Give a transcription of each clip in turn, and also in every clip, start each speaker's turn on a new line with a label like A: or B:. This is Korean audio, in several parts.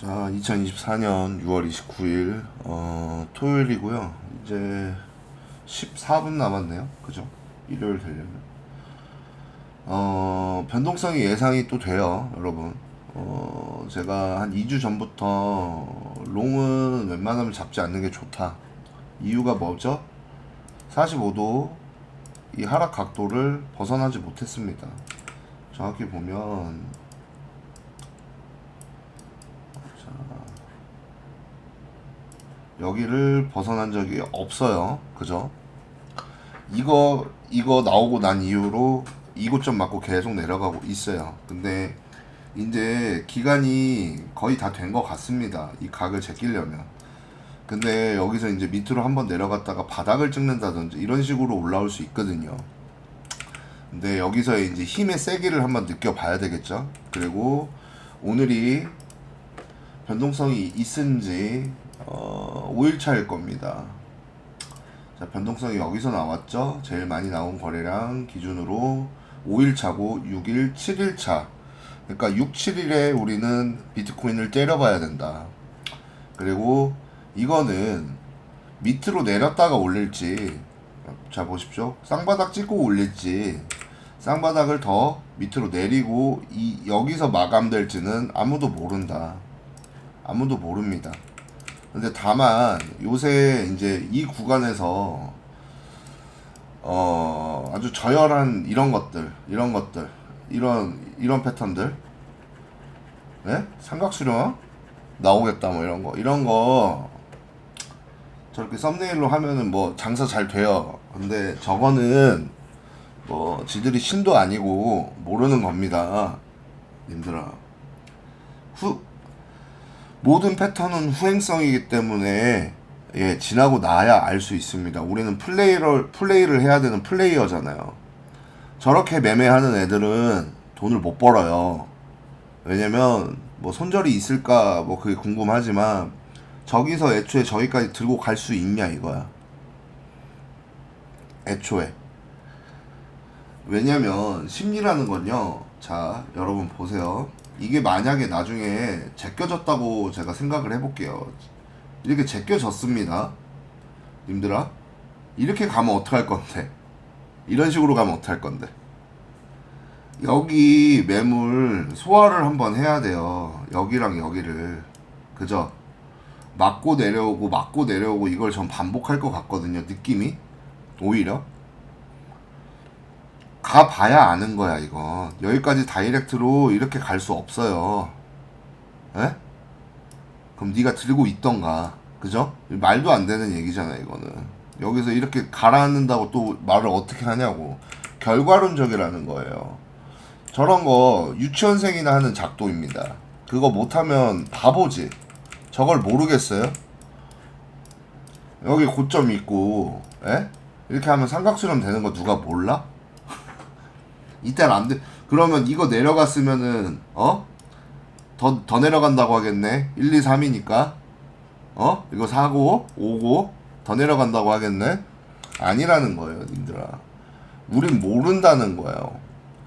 A: 자, 2024년 6월 29일 어, 토요일이고요. 이제 14분 남았네요. 그죠? 일요일 되려면. 어, 변동성이 예상이 또 돼요, 여러분. 어, 제가 한 2주 전부터 롱은 웬만하면 잡지 않는 게 좋다. 이유가 뭐죠? 45도 이 하락 각도를 벗어나지 못했습니다. 정확히 보면 여기를 벗어난 적이 없어요. 그죠? 이거 이거 나오고 난 이후로 이곳 좀 맞고 계속 내려가고 있어요. 근데 이제 기간이 거의 다 된 것 같습니다. 이 각을 제끼려면. 근데 여기서 이제 밑으로 한번 내려갔다가 바닥을 찍는다든지 이런 식으로 올라올 수 있거든요. 근데 여기서 이제 힘의 세기를 한번 느껴봐야 되겠죠. 그리고 오늘이 변동성이 있은지 어, 5일차일 겁니다. 자, 변동성이 여기서 나왔죠. 제일 많이 나온 거래량 기준으로 5일차고 6일, 7일차. 그러니까 6, 7일에 우리는 비트코인을 때려봐야 된다. 그리고 이거는 밑으로 내렸다가 올릴지 자 보십시오. 쌍바닥 찍고 올릴지 쌍바닥을 더 밑으로 내리고 이 여기서 마감될지는 아무도 모른다. 아무도 모릅니다. 근데 다만 요새 이제 이 구간에서 어 아주 저열한 이런 것들 이런 것들 이런 이런 패턴들 네? 삼각수령 나오겠다 뭐 이런 거 이런 거 저렇게 썸네일로 하면은 뭐 장사 잘 돼요. 근데 저거는 뭐 지들이 신도 아니고 모르는 겁니다 님들아. 후 모든 패턴은 후행성이기 때문에 예, 지나고 나야 알 수 있습니다. 우리는 플레이를 플레이를 해야 되는 플레이어잖아요. 저렇게 매매하는 애들은 돈을 못 벌어요. 왜냐면 뭐 손절이 있을까 뭐 그게 궁금하지만 저기서 애초에 저기까지 들고 갈 수 있냐 이거야. 애초에. 왜냐면 심리라는 건요. 자, 여러분 보세요. 이게 만약에 나중에 제껴졌다고 제가 생각을 해볼게요. 이렇게 제껴졌습니다. 님들아. 이렇게 가면 어떡할 건데? 이런 식으로 가면 어떡할 건데? 여기 매물 소화를 한번 해야 돼요. 여기랑 여기를. 그죠? 맞고 내려오고, 맞고 내려오고, 이걸 전 반복할 것 같거든요. 느낌이. 오히려. 가봐야 아는 거야 이건 여기까지 다이렉트로 이렇게 갈 수 없어요 에? 그럼 네가 들고 있던가 그죠? 말도 안 되는 얘기잖아 이거는 여기서 이렇게 가라앉는다고 또 말을 어떻게 하냐고 결과론적이라는 거예요 저런 거 유치원생이나 하는 작도입니다 그거 못하면 바보지 저걸 모르겠어요? 여기 고점 있고 에? 이렇게 하면 삼각수렴 되는 거 누가 몰라? 이때는 안 돼. 그러면 이거 내려갔으면은 어? 더, 더 내려간다고 하겠네. 1, 2, 3이니까. 어? 이거 사고, 오고, 더 내려간다고 하겠네? 아니라는 거예요, 님들아. 우린 모른다는 거예요.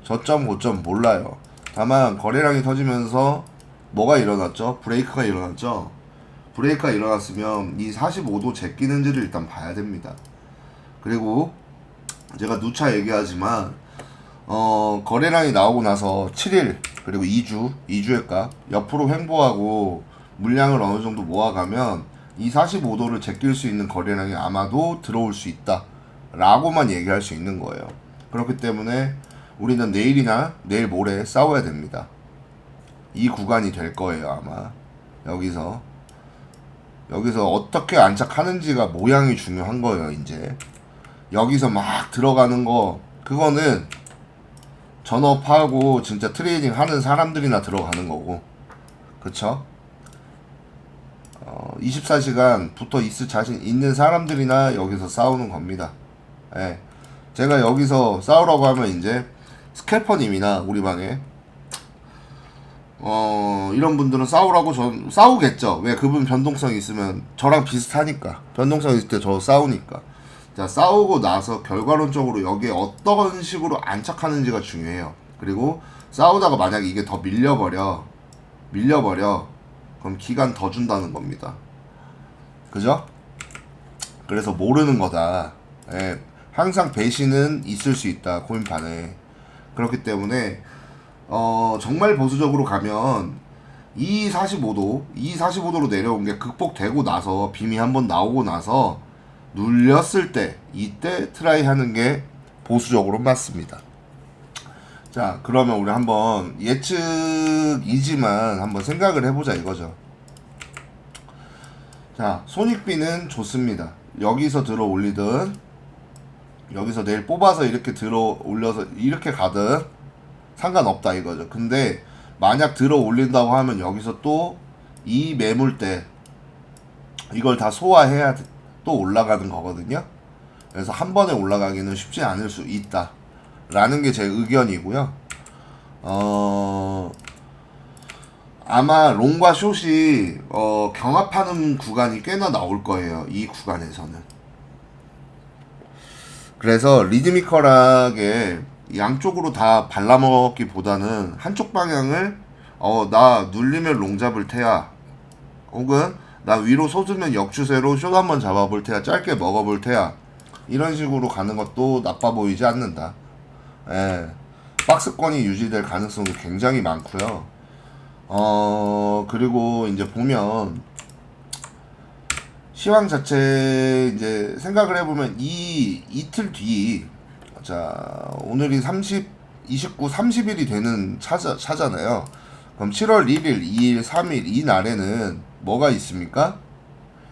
A: 저점, 고점 몰라요. 다만, 거래량이 터지면서 뭐가 일어났죠? 브레이크가 일어났죠? 브레이크가 일어났으면 이 45도 제끼는지를 일단 봐야 됩니다. 그리고 제가 누차 얘기하지만 어, 거래량이 나오고 나서 7일 그리고 2주 2주의 값 옆으로 횡보하고 물량을 어느 정도 모아가면 이 45도를 제낄 수 있는 거래량이 아마도 들어올 수 있다 라고만 얘기할 수 있는 거예요. 그렇기 때문에 우리는 내일이나 내일 모레 싸워야 됩니다. 이 구간이 될 거예요 아마. 여기서. 여기서 어떻게 안착하는지가 모양이 중요한 거예요 이제. 여기서 막 들어가는 거 그거는 전업하고 진짜 트레이딩 하는 사람들이나 들어가는 거고. 그쵸? 어, 24시간 붙어 있을 자신 있는 사람들이나 여기서 싸우는 겁니다. 예. 제가 여기서 싸우라고 하면 이제 스캘퍼님이나 우리 방에 어 이런 분들은 싸우라고 전 싸우겠죠. 왜? 그분 변동성이 있으면 저랑 비슷하니까. 변동성 있을 때 저 싸우니까 자, 싸우고 나서 결과론적으로 여기에 어떤 식으로 안착하는지가 중요해요. 그리고 싸우다가 만약에 이게 더 밀려버려, 밀려버려, 그럼 기간 더 준다는 겁니다. 그죠? 그래서 모르는 거다. 예, 항상 배신은 있을 수 있다. 코인판에. 그렇기 때문에 어, 정말 보수적으로 가면 이 45도, 이 45도로 내려온 게 극복되고 나서 빔이 한번 나오고 나서 눌렸을 때 이때 트라이 하는 게 보수적으로 맞습니다. 자, 그러면 우리 한번 예측이지만 한번 생각을 해보자 이거죠. 자, 손익비는 좋습니다. 여기서 들어 올리든 여기서 내일 뽑아서 이렇게 들어 올려서 이렇게 가든 상관없다 이거죠. 근데 만약 들어 올린다고 하면 여기서 또 이 매물대 이걸 다 소화해야 돼- 또 올라가는 거거든요. 그래서 한 번에 올라가기는 쉽지 않을 수 있다. 라는 게 제 의견이고요. 어, 아마 롱과 숏이 어, 경합하는 구간이 꽤나 나올 거예요. 이 구간에서는. 그래서 리드미컬하게 양쪽으로 다 발라먹기보다는 한쪽 방향을 어 나 눌리면 롱 잡을 테야 혹은 나 위로 솟으면 역추세로 숏 한번 잡아볼 테야 짧게 먹어볼 테야. 이런 식으로 가는 것도 나빠 보이지 않는다. 예. 박스권이 유지될 가능성도 굉장히 많고요. 어 그리고 이제 보면 시황 자체 이제 생각을 해보면 이 이틀 뒤, 자 오늘이 30, 29, 30일이 되는 차자, 차잖아요. 그럼 7월 1일, 2일, 3일 이 날에는 뭐가 있습니까?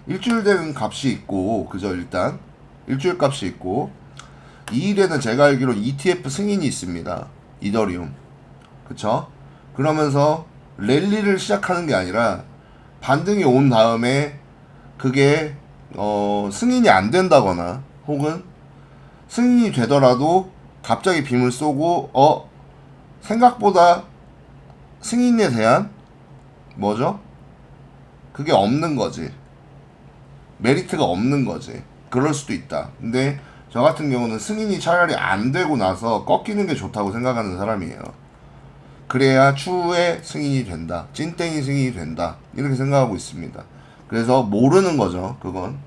A: 일주일 된 값이 있고, 그죠 일단 일주일 값이 있고 2일에는 제가 알기로 ETF 승인이 있습니다. 이더리움, 그쵸? 그러면서 랠리를 시작하는 게 아니라 반등이 온 다음에 그게 어, 승인이 안 된다거나 혹은 승인이 되더라도 갑자기 빔을 쏘고 어 생각보다 승인에 대한 뭐죠? 그게 없는 거지. 메리트가 없는 거지. 그럴 수도 있다. 근데 저 같은 경우는 승인이 차라리 안 되고 나서 꺾이는 게 좋다고 생각하는 사람이에요. 그래야 추후에 승인이 된다. 찐땡이 승인이 된다. 이렇게 생각하고 있습니다. 그래서 모르는 거죠. 그건.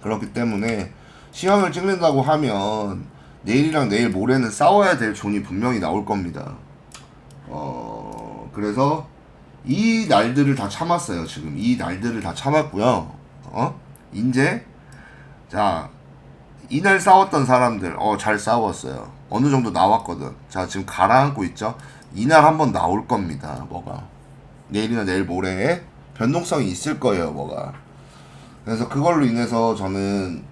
A: 그렇기 때문에 시황을 찍는다고 하면 내일이랑 내일 모레는 싸워야 될 존이 분명히 나올 겁니다. 어, 그래서 이 날들을 다 참았어요. 지금 이 날들을 다 참았고요. 어? 이제 자 이날 싸웠던 사람들 어 잘 싸웠어요. 어느 정도 나왔거든. 자 지금 가라앉고 있죠. 이날 한번 나올 겁니다. 뭐가 내일이나 내일 모레에 변동성이 있을 거예요. 뭐가 그래서 그걸로 인해서 저는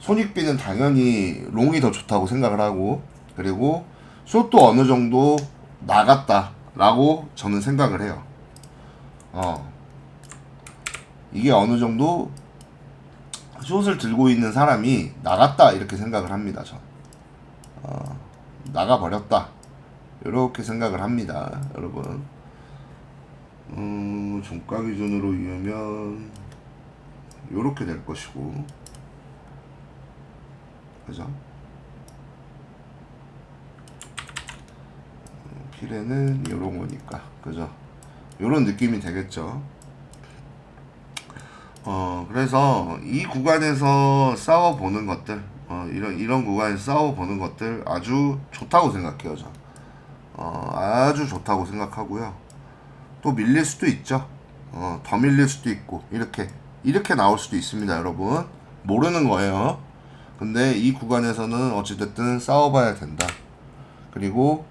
A: 손익비는 당연히 롱이 더 좋다고 생각을 하고 그리고 숏도 어느 정도 나갔다라고 저는 생각을 해요. 어 이게 어느 정도 숏을 들고 있는 사람이 나갔다 이렇게 생각을 합니다. 저 어, 나가 버렸다 이렇게 생각을 합니다, 여러분. 음, 종가 기준으로 이으면 요렇게 될 것이고 그죠? 음, 피레는 요런 거니까 그죠? 요런 느낌이 되겠죠. 어 그래서 이 구간에서 싸워 보는 것들 어 이런 이런 구간에서 싸워 보는 것들 아주 좋다고 생각해요 저. 어 아주 좋다고 생각하고요. 또 밀릴 수도 있죠. 어 더 밀릴 수도 있고 이렇게 이렇게 나올 수도 있습니다 여러분. 모르는 거예요. 근데 이 구간에서는 어찌됐든 싸워봐야 된다. 그리고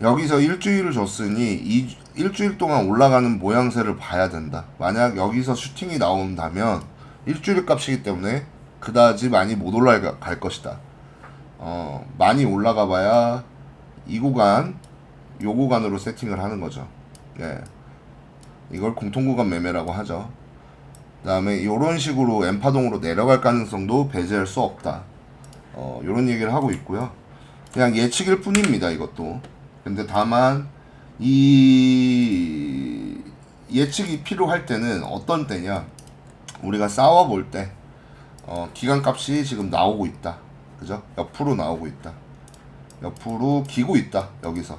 A: 여기서 일주일을 줬으니 이 일주일 동안 올라가는 모양새를 봐야 된다. 만약 여기서 슈팅이 나온다면 일주일 값이기 때문에 그다지 많이 못 올라갈 것이다. 어, 많이 올라가 봐야 이 구간, 요 구간으로 세팅을 하는 거죠. 예. 이걸 공통구간 매매라고 하죠. 그 다음에 이런 식으로 엠파동으로 내려갈 가능성도 배제할 수 없다. 어, 이런 얘기를 하고 있고요. 그냥 예측일 뿐입니다. 이것도. 근데 다만 이 예측이 필요할 때는 어떤 때냐? 우리가 싸워 볼 때, 어, 기간값이 지금 나오고 있다. 그죠? 옆으로 나오고 있다. 옆으로 기고 있다. 여기서.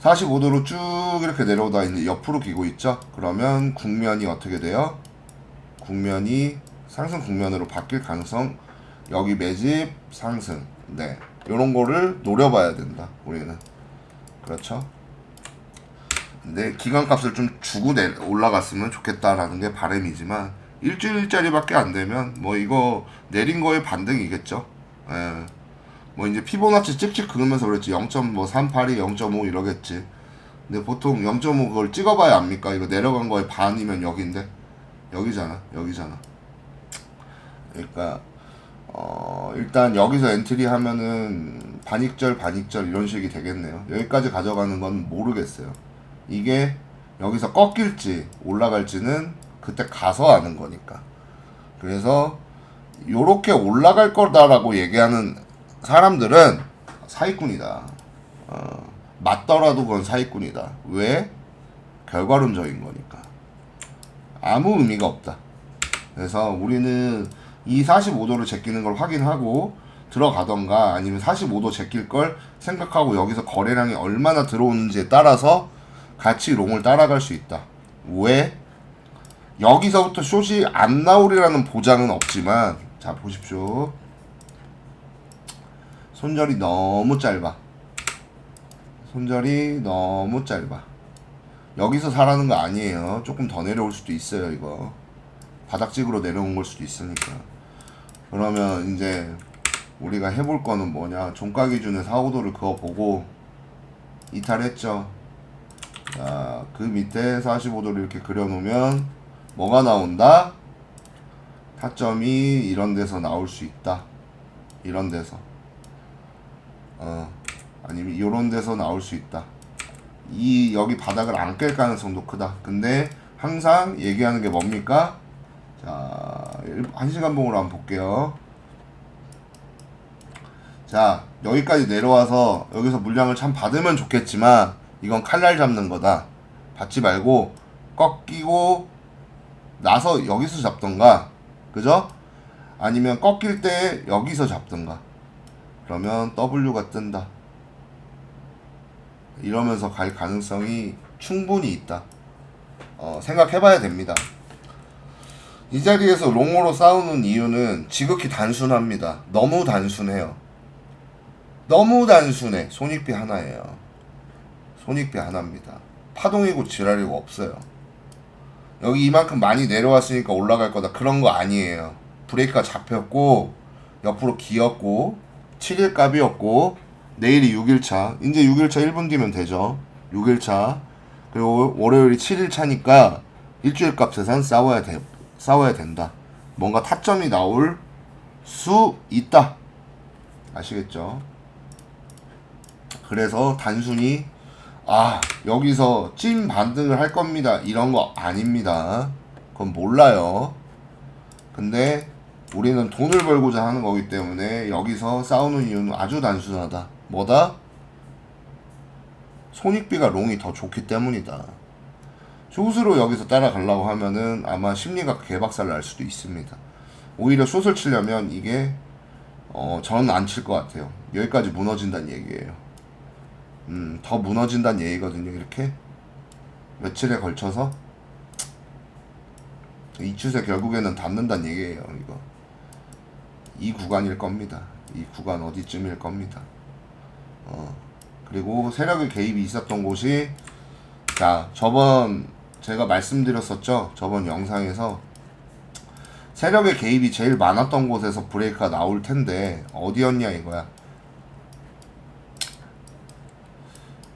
A: 45도로 쭉 이렇게 내려오다 이제 옆으로 기고 있죠. 그러면 국면이 어떻게 돼요? 국면이 상승 국면으로 바뀔 가능성 여기 매집 상승 네 이런 거를 노려봐야 된다 우리는 그렇죠 근데 기간값을 좀 주고 내 올라갔으면 좋겠다라는 게 바람이지만 일주일짜리밖에 안 되면 뭐 이거 내린 거의 반등이겠죠? 예. 뭐 이제 피보나치 찍찍 그으면서 그랬지. 0.382 0.5 이러겠지. 근데 보통 0.5 그걸 찍어봐야 압니까? 이거 내려간 거의 반이면 여기인데? 여기잖아 여기잖아. 그러니까 어 일단 여기서 엔트리 하면은 반익절 반익절 이런 식이 되겠네요. 여기까지 가져가는 건 모르겠어요 이게 여기서 꺾일지 올라갈지는 그때 가서 아는 거니까 그래서 요렇게 올라갈 거다라고 얘기하는 사람들은 사기꾼이다 어, 맞더라도 그건 사기꾼이다 왜? 결과론적인 거니까 아무 의미가 없다. 그래서 우리는 이 45도를 제끼는 걸 확인하고 들어가던가 아니면 45도 제낄 걸 생각하고 여기서 거래량이 얼마나 들어오는지에 따라서 같이 롱을 따라갈 수 있다. 왜? 여기서부터 숏이 안 나오리라는 보장은 없지만 자 보십시오. 손절이 너무 짧아. 손절이 너무 짧아. 여기서 사라는 거 아니에요. 조금 더 내려올 수도 있어요, 이거. 바닥직으로 내려온 걸 수도 있으니까. 그러면 이제 우리가 해볼 거는 뭐냐. 종가 기준에 4, 5도를 그어보고 이탈했죠. 자, 그 밑에 45도를 이렇게 그려놓으면 뭐가 나온다? 타점이 이런 데서 나올 수 있다. 이런 데서. 어, 아니면 이런 데서 나올 수 있다. 이 여기 바닥을 안 깰 가능성도 크다. 근데 항상 얘기하는 게 뭡니까? 자, 한 시간 봉으로 한번 볼게요. 자, 여기까지 내려와서 여기서 물량을 참 받으면 좋겠지만 이건 칼날 잡는 거다. 받지 말고 꺾이고 나서 여기서 잡던가. 그죠? 아니면 꺾일 때 여기서 잡던가. 그러면 W가 뜬다. 이러면서 갈 가능성이 충분히 있다. 어, 생각해봐야 됩니다. 이 자리에서 롱으로 싸우는 이유는 지극히 단순합니다. 너무 단순해요. 너무 단순해. 손익비 하나예요. 손익비 하나입니다. 파동이고 지랄이고 없어요. 여기 이만큼 많이 내려왔으니까 올라갈 거다. 그런 거 아니에요. 브레이크가 잡혔고, 옆으로 기었고, 7일 값이었고, 내일이 6일차. 이제 6일차 1분 뒤면 되죠. 6일차. 그리고 월요일이 7일차니까 일주일 값에선 싸워야 돼. 싸워야 된다. 뭔가 타점이 나올 수 있다. 아시겠죠? 그래서 단순히 아, 여기서 찐 반등을 할 겁니다. 이런 거 아닙니다. 그건 몰라요. 근데 우리는 돈을 벌고자 하는 거기 때문에 여기서 싸우는 이유는 아주 단순하다. 뭐다? 손익비가 롱이 더 좋기 때문이다. 숏으로 여기서 따라가려고 하면은 아마 심리가 개박살 날 수도 있습니다. 오히려 숏을 치려면 이게 어, 저는 안 칠 것 같아요. 여기까지 무너진다는 얘기예요. 음, 더 무너진다는 얘기거든요. 이렇게 며칠에 걸쳐서 이 추세 결국에는 닿는다는 얘기예요. 이거 이 구간일 겁니다. 이 구간 어디쯤일 겁니다. 어, 그리고 세력의 개입이 있었던 곳이 자 저번 제가 말씀드렸었죠 저번 영상에서 세력의 개입이 제일 많았던 곳에서 브레이크가 나올 텐데 어디였냐 이거야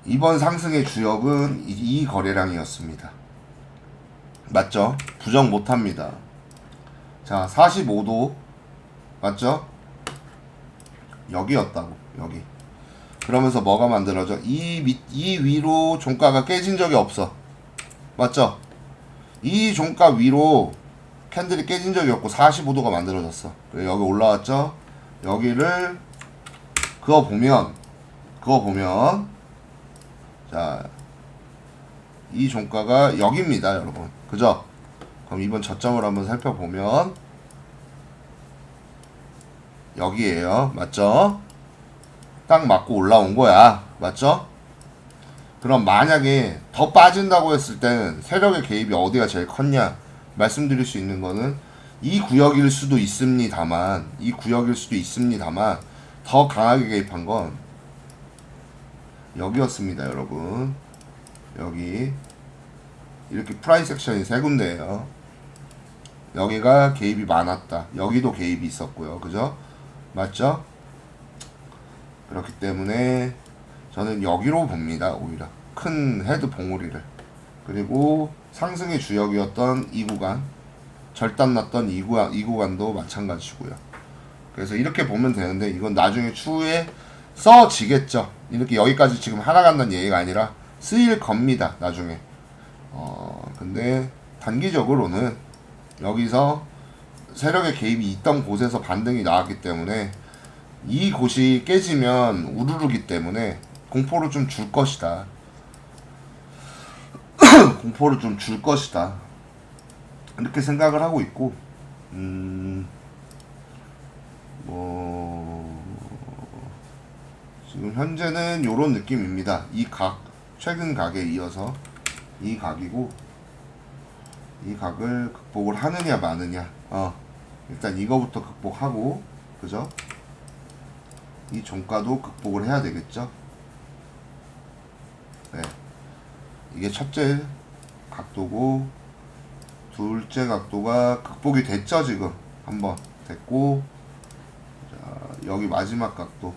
A: 이번 상승의 주역은 이, 이 거래량이었습니다 맞죠 부정 못합니다 자 45도 맞죠 여기였다고 여기 그러면서 뭐가 만들어져? 이, 밑, 이 위로 종가가 깨진 적이 없어. 맞죠? 이 종가 위로 캔들이 깨진 적이 없고 45도가 만들어졌어. 여기 올라왔죠? 여기를 그거 보면 그거 보면 자, 이 종가가 여기입니다, 여러분. 그죠? 그럼 이번 저점을 한번 살펴보면 여기에요. 맞죠? 딱 맞고 올라온 거야. 맞죠? 그럼 만약에 더 빠진다고 했을 때는 세력의 개입이 어디가 제일 컸냐 말씀드릴 수 있는 거는 이 구역일 수도 있습니다만 이 구역일 수도 있습니다만 더 강하게 개입한 건 여기였습니다 여러분. 여기 이렇게 프라이 섹션이 세 군데예요. 여기가 개입이 많았다. 여기도 개입이 있었고요. 그죠? 맞죠? 그렇기 때문에 저는 여기로 봅니다 오히려. 큰 헤드 봉우리를. 그리고 상승의 주역이었던 이 구간 절단 났던 이 구간 이 구간도 마찬가지고요. 그래서 이렇게 보면 되는데 이건 나중에 추후에 써지겠죠 이렇게 여기까지 지금 하락한다는 얘기가 아니라 쓰일 겁니다 나중에 어 근데 단기적으로는 여기서 세력의 개입이 있던 곳에서 반등이 나왔기 때문에 이 곳이 깨지면 우르르기 때문에 공포를 좀 줄 것이다. 공포를 좀 줄 것이다. 이렇게 생각을 하고 있고, 음, 뭐, 지금 현재는 요런 느낌입니다. 이 각, 최근 각에 이어서 이 각이고, 이 각을 극복을 하느냐 마느냐, 어, 일단 이거부터 극복하고, 그죠? 이 종가도 극복을 해야 되겠죠? 네. 이게 첫째 각도고 둘째 각도가 극복이 됐죠 지금 한번 됐고 자 여기 마지막 각도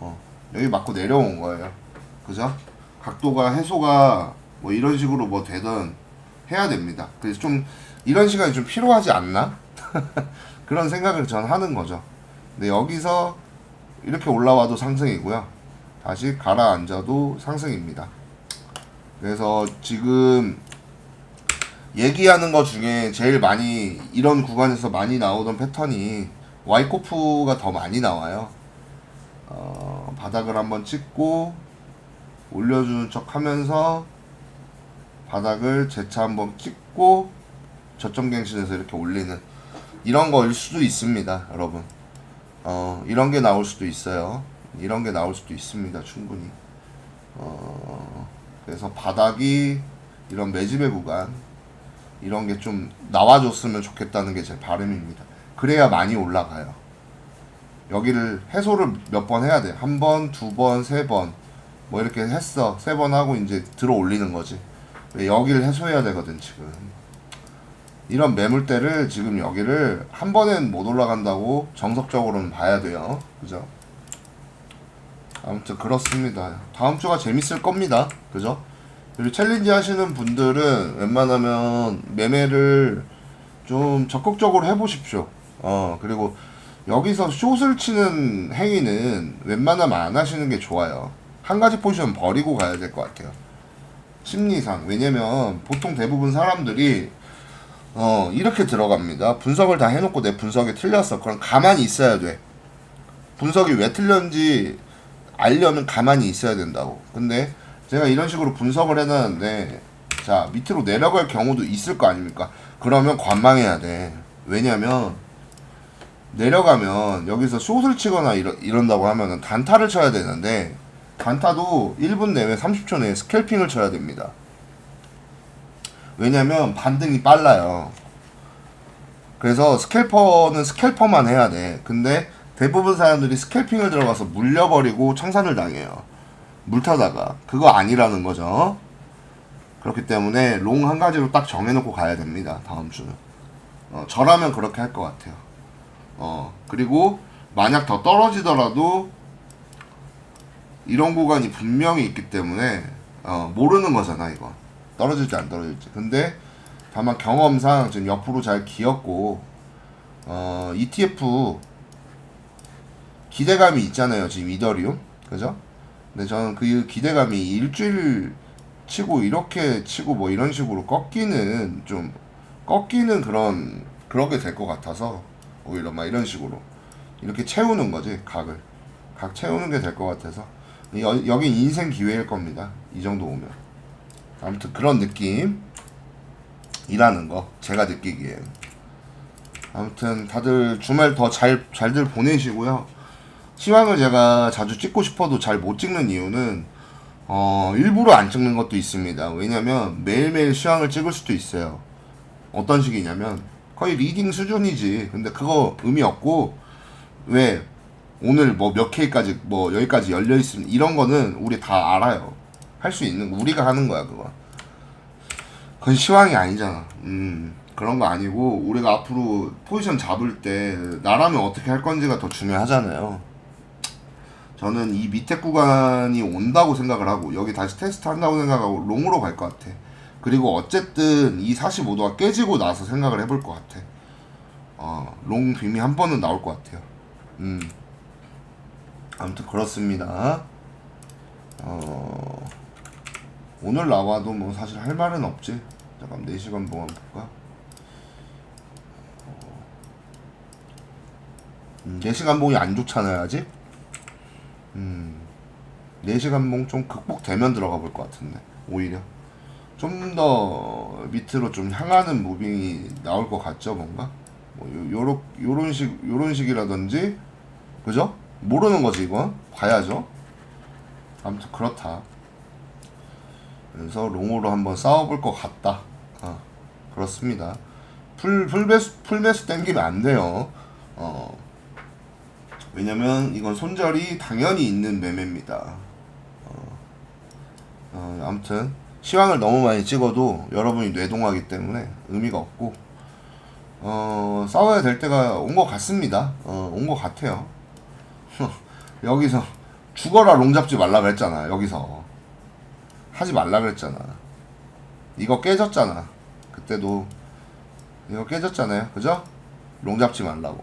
A: 어 여기 맞고 내려온 거예요. 그죠? 각도가 해소가 뭐 이런 식으로 뭐 되든 해야 됩니다. 그래서 좀 이런 시간이 좀 필요하지 않나? 그런 생각을 전 하는 거죠. 근데 여기서 이렇게 올라와도 상승이고요. 다시 가라앉아도 상승입니다. 그래서 지금 얘기하는 것 중에 제일 많이 이런 구간에서 많이 나오던 패턴이 와이코프가 더 많이 나와요. 어, 바닥을 한번 찍고 올려주는 척 하면서 바닥을 재차 한번 찍고 저점 갱신해서 이렇게 올리는 이런 거일 수도 있습니다, 여러분. 어, 이런 게 나올 수도 있어요. 이런 게 나올 수도 있습니다, 충분히. 어, 그래서 바닥이 이런 매집의 구간 이런 게 좀 나와줬으면 좋겠다는 게 제 바람입니다. 그래야 많이 올라가요. 여기를 해소를 몇 번 해야 돼. 한 번, 두 번, 세 번. 뭐 이렇게 했어. 세 번 하고 이제 들어 올리는 거지. 왜 여기를 해소해야 되거든, 지금. 이런 매물대를 지금 여기를 한 번엔 못 올라간다고 정석적으로는 봐야 돼요. 그죠? 아무튼 그렇습니다. 다음 주가 재밌을 겁니다. 그죠? 그리고 챌린지 하시는 분들은 웬만하면 매매를 좀 적극적으로 해보십시오. 어, 그리고 여기서 숏을 치는 행위는 웬만하면 안 하시는 게 좋아요. 한 가지 포지션 버리고 가야 될 것 같아요. 심리상. 왜냐면 보통 대부분 사람들이 어, 이렇게 들어갑니다. 분석을 다 해놓고 내 분석이 틀렸어. 그럼 가만히 있어야 돼. 분석이 왜 틀렸는지 알려면 가만히 있어야 된다고. 근데 제가 이런 식으로 분석을 해놨는데 자 밑으로 내려갈 경우도 있을 거 아닙니까? 그러면 관망해야 돼. 왜냐면 내려가면 여기서 숏을 치거나 이러, 이런다고 하면은 단타를 쳐야 되는데 단타도 1분 내외 30초 내에 스캘핑을 쳐야 됩니다. 왜냐면 반등이 빨라요. 그래서 스캘퍼는 스캘퍼만 해야 돼. 근데 대부분 사람들이 스캘핑을 들어가서 물려버리고 청산을 당해요. 물타다가 그거 아니라는 거죠. 그렇기 때문에 롱 한 가지로 딱 정해놓고 가야 됩니다. 다음 주는. 어, 저라면 그렇게 할 것 같아요. 어, 그리고 만약 더 떨어지더라도 이런 구간이 분명히 있기 때문에 어, 모르는 거잖아 이거 떨어질지 안 떨어질지. 근데 다만 경험상 지금 옆으로 잘 기었고 어, ETF 기대감이 있잖아요 지금 이더리움. 그죠? 근데 저는 그 기대감이 일주일 치고 이렇게 치고 뭐 이런 식으로 꺾이는 좀 꺾이는 그런 그렇게 될 것 같아서 오히려 막 이런 식으로 이렇게 채우는 거지 각을. 각 채우는 게 될 것 같아서. 여, 여긴 인생 기회일 겁니다. 이 정도 오면. 아무튼 그런 느낌. 이라는 거 제가 느끼기엔. 아무튼 다들 주말 더 잘 잘들 보내시고요. 시황을 제가 자주 찍고 싶어도 잘 못 찍는 이유는 어, 일부러 안 찍는 것도 있습니다. 왜냐면 매일매일 시황을 찍을 수도 있어요. 어떤 식이냐면 거의 리딩 수준이지. 근데 그거 의미 없고 왜 오늘 뭐 몇 K까지 뭐 여기까지 열려 있으면 이런 거는 우리 다 알아요. 할 수 있는 거 우리가 하는 거야 그거. 그건 시황이 아니잖아. 음 그런 거 아니고 우리가 앞으로 포지션 잡을 때 나라면 어떻게 할 건지가 더 중요하잖아요. 저는 이 밑에 구간이 온다고 생각을 하고 여기 다시 테스트 한다고 생각하고 롱으로 갈 것 같아. 그리고 어쨌든 이 45도가 깨지고 나서 생각을 해볼 것 같아. 어, 롱 빔이 한 번은 나올 것 같아요. 음. 아무튼 그렇습니다. 어, 오늘 나와도 뭐 사실 할 말은 없지. 잠깐 4시간 동안 볼까? 음, 4시간 봉이 안 좋잖아요, 아직? 음, 4시간 봉 좀 극복되면 들어가 볼 것 같은데, 오히려. 좀 더 밑으로 좀 향하는 무빙이 나올 것 같죠, 뭔가? 뭐, 요, 요런, 요런 식, 요런 식이라든지, 그죠? 모르는 거지, 이건. 봐야죠. 아무튼 그렇다. 그래서 롱으로 한번 싸워볼 것 같다. 어, 그렇습니다. 풀, 풀매수, 풀매수 땡기면 안 돼요. 어, 왜냐면 이건 손절이 당연히 있는 매매입니다. 어, 어, 아무튼 시황을 너무 많이 찍어도 여러분이 뇌동하기 때문에 의미가 없고 어, 싸워야 될 때가 온 것 같습니다. 어, 온 것 같아요. 여기서 죽어라 롱 잡지 말라 그랬잖아. 여기서 하지 말라 그랬잖아. 이거 깨졌잖아. 그때도 이거 깨졌잖아요. 그죠? 롱 잡지 말라고.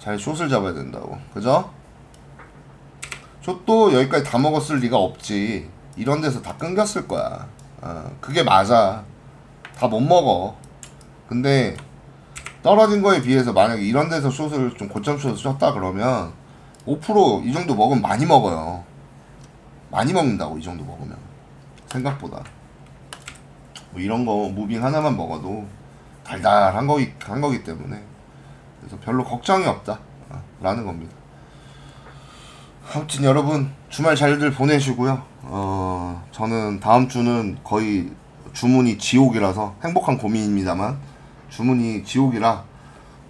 A: 잘 숏을 잡아야 된다고. 그죠? 숏도 여기까지 다 먹었을 리가 없지. 이런 데서 다 끊겼을 거야. 어, 그게 맞아. 다 못 먹어. 근데 떨어진 거에 비해서 만약에 이런 데서 숏을 좀 고점 숏을 쳤다 그러면 5%이 정도 먹으면 많이 먹어요. 많이 먹는다고 이 정도 먹으면 생각보다 뭐 이런 거 무빙 하나만 먹어도 달달한 거기 한 거기 때문에 그래서 별로 걱정이 없다 어, 라는 겁니다. 아무튼 여러분 주말 잘들 보내시고요. 어 저는 다음 주는 거의 주문이 지옥이라서 행복한 고민입니다만 주문이 지옥이라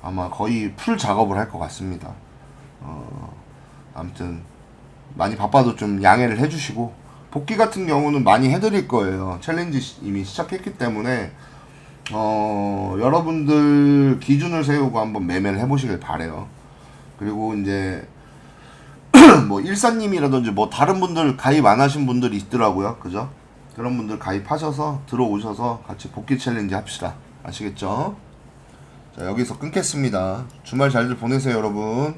A: 아마 거의 풀 작업을 할 것 같습니다. 어 아무튼 많이 바빠도 좀 양해를 해주시고 복귀 같은 경우는 많이 해드릴 거예요. 챌린지 시- 이미 시작했기 때문에 어 여러분들 기준을 세우고 한번 매매를 해보시길 바래요. 그리고 이제 뭐 일사님이라든지 뭐 다른 분들 가입 안 하신 분들이 있더라고요. 그죠? 그런 분들 가입하셔서 들어오셔서 같이 복귀 챌린지 합시다. 아시겠죠? 자 여기서 끊겠습니다. 주말 잘들 보내세요 여러분.